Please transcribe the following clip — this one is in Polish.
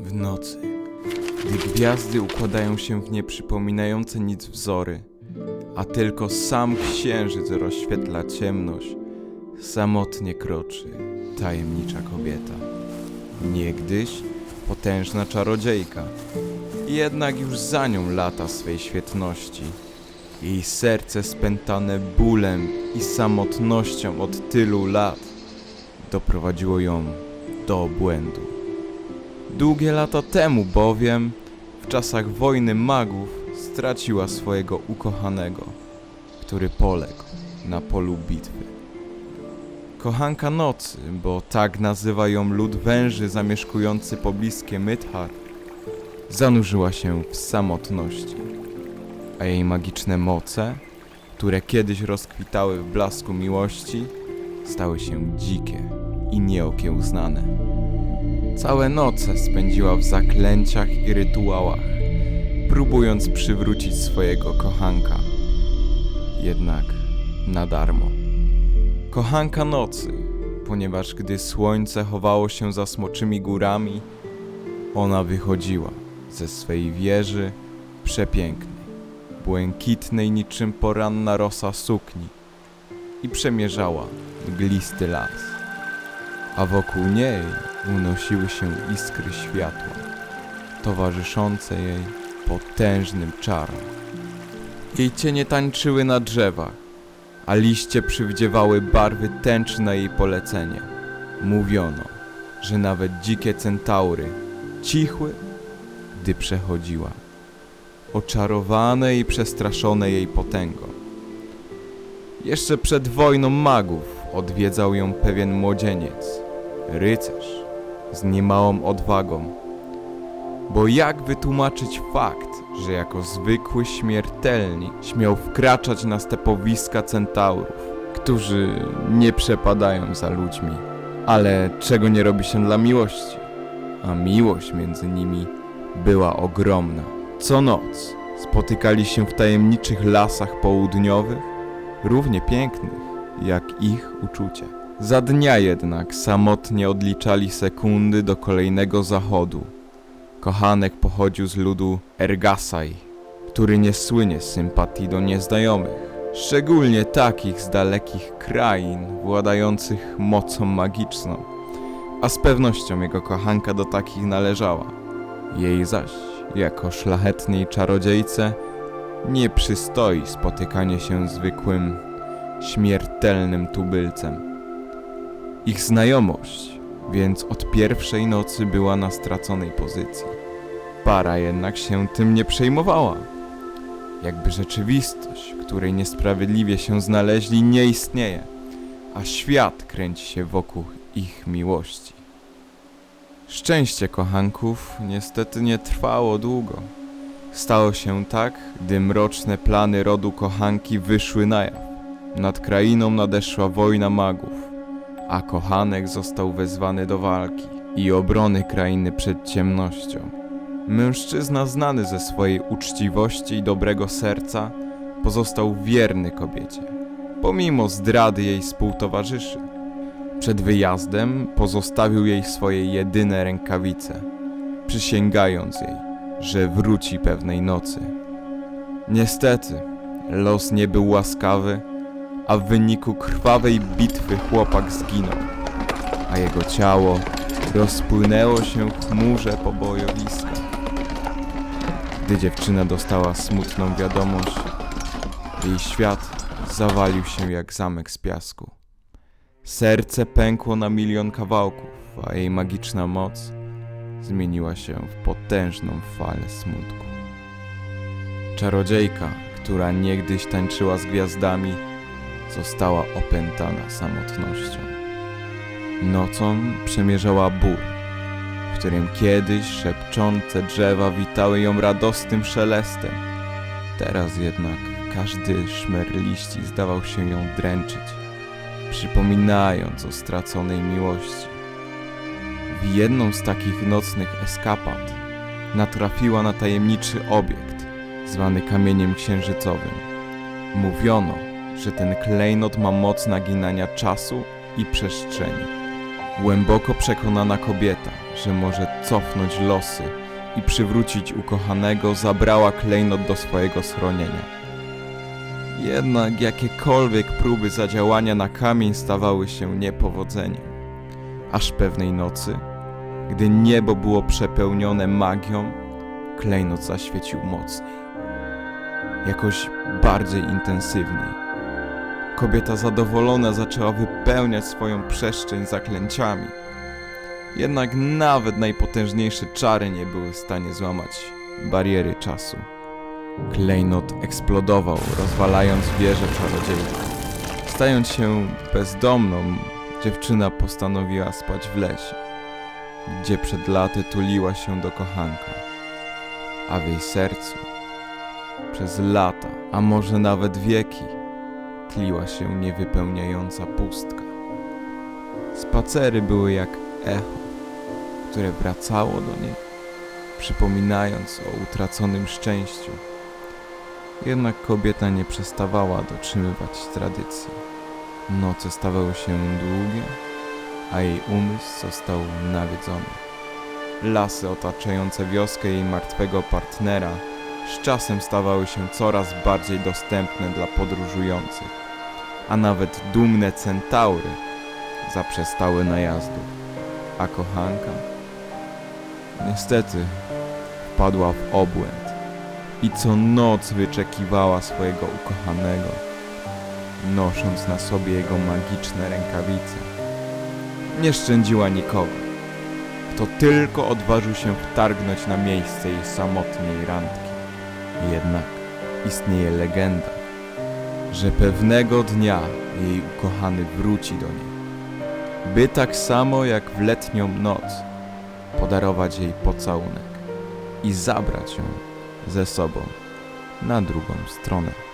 W nocy, gdy gwiazdy układają się w nieprzypominające nic wzory, a tylko sam księżyc rozświetla ciemność, samotnie kroczy tajemnicza kobieta. Niegdyś potężna czarodziejka, jednak już za nią lata swej świetności. Jej serce spętane bólem i samotnością od tylu lat doprowadziło ją do obłędu. Długie lata temu bowiem, w czasach wojny magów, straciła swojego ukochanego, który poległ na polu bitwy. Kochanka nocy, bo tak nazywa ją lud węży zamieszkujący pobliskie Mythar, zanurzyła się w samotności, a jej magiczne moce, które kiedyś rozkwitały w blasku miłości, stały się dzikie i nieokiełznane. Całe noce spędziła w zaklęciach i rytuałach, próbując przywrócić swojego kochanka. Jednak na darmo. Kochanka nocy, ponieważ gdy słońce chowało się za smoczymi górami, ona wychodziła ze swej wieży przepięknej, błękitnej niczym poranna rosa sukni i przemierzała mglisty las a wokół niej unosiły się iskry światła, towarzyszące jej potężnym czarom. Jej cienie tańczyły na drzewach, a liście przywdziewały barwy tęczy na jej polecenie. Mówiono, że nawet dzikie centaury cichły, gdy przechodziła, oczarowane i przestraszone jej potęgą. Jeszcze przed wojną magów odwiedzał ją pewien młodzieniec, rycerz z niemałą odwagą. Bo jak wytłumaczyć fakt, że jako zwykły śmiertelnik śmiał wkraczać na stepowiska centaurów, którzy nie przepadają za ludźmi, ale czego nie robi się dla miłości? A miłość między nimi była ogromna. Co noc spotykali się w tajemniczych lasach południowych, równie pięknych jak ich uczucie. Za dnia jednak samotnie odliczali sekundy do kolejnego zachodu. Kochanek pochodził z ludu Ergasai, który nie słynie sympatii do nieznajomych, szczególnie takich z dalekich krain władających mocą magiczną, a z pewnością jego kochanka do takich należała. Jej zaś, jako szlachetnej czarodziejce, nie przystoi spotykanie się zwykłym śmiertelnym tubylcem. Ich znajomość więc od pierwszej nocy była na straconej pozycji. Para jednak się tym nie przejmowała. Jakby rzeczywistość, której niesprawiedliwie się znaleźli, nie istnieje, a świat kręci się wokół ich miłości. Szczęście kochanków niestety nie trwało długo. Stało się tak, gdy mroczne plany rodu kochanki wyszły na jaw. Nad krainą nadeszła wojna magów, a kochanek został wezwany do walki i obrony krainy przed ciemnością. Mężczyzna znany ze swojej uczciwości i dobrego serca pozostał wierny kobiecie, pomimo zdrady jej współtowarzyszy. Przed wyjazdem pozostawił jej swoje jedyne rękawice, przysięgając jej, że wróci pewnej nocy. Niestety, los nie był łaskawy a w wyniku krwawej bitwy chłopak zginął, a jego ciało rozpłynęło się w chmurze pobojowiska. Gdy dziewczyna dostała smutną wiadomość, jej świat zawalił się jak zamek z piasku. Serce pękło na milion kawałków, a jej magiczna moc zmieniła się w potężną falę smutku. Czarodziejka, która niegdyś tańczyła z gwiazdami, została opętana samotnością. Nocą przemierzała ból, w którym kiedyś szepczące drzewa witały ją radosnym szelestem. Teraz jednak każdy szmer liści zdawał się ją dręczyć, przypominając o straconej miłości. W jedną z takich nocnych eskapad natrafiła na tajemniczy obiekt, zwany kamieniem księżycowym. Mówiono, że ten klejnot ma moc naginania czasu i przestrzeni. Głęboko przekonana kobieta, że może cofnąć losy i przywrócić ukochanego, zabrała klejnot do swojego schronienia. Jednak jakiekolwiek próby zadziałania na kamień stawały się niepowodzeniem. Aż pewnej nocy, gdy niebo było przepełnione magią, klejnot zaświecił mocniej. Jakoś bardziej intensywniej. Kobieta zadowolona zaczęła wypełniać swoją przestrzeń zaklęciami. Jednak nawet najpotężniejsze czary nie były w stanie złamać bariery czasu. Klejnot eksplodował, rozwalając wieżę czarodziejki. Stając się bezdomną, dziewczyna postanowiła spać w lesie, gdzie przed laty tuliła się do kochanka, a w jej sercu przez lata, a może nawet wieki, tliła się niewypełniająca pustka. Spacery były jak echo, które wracało do niej, przypominając o utraconym szczęściu. Jednak kobieta nie przestawała dotrzymywać tradycji. Noce stawały się długie, a jej umysł został nawiedzony. Lasy otaczające wioskę jej martwego partnera z czasem stawały się coraz bardziej dostępne dla podróżujących, a nawet dumne centaury zaprzestały najazdów, a kochanka niestety wpadła w obłęd i co noc wyczekiwała swojego ukochanego, nosząc na sobie jego magiczne rękawice. Nie szczędziła nikogo, kto tylko odważył się wtargnąć na miejsce jej samotnej randki. Jednak istnieje legenda, że pewnego dnia jej ukochany wróci do niej, by tak samo jak w letnią noc podarować jej pocałunek i zabrać ją ze sobą na drugą stronę.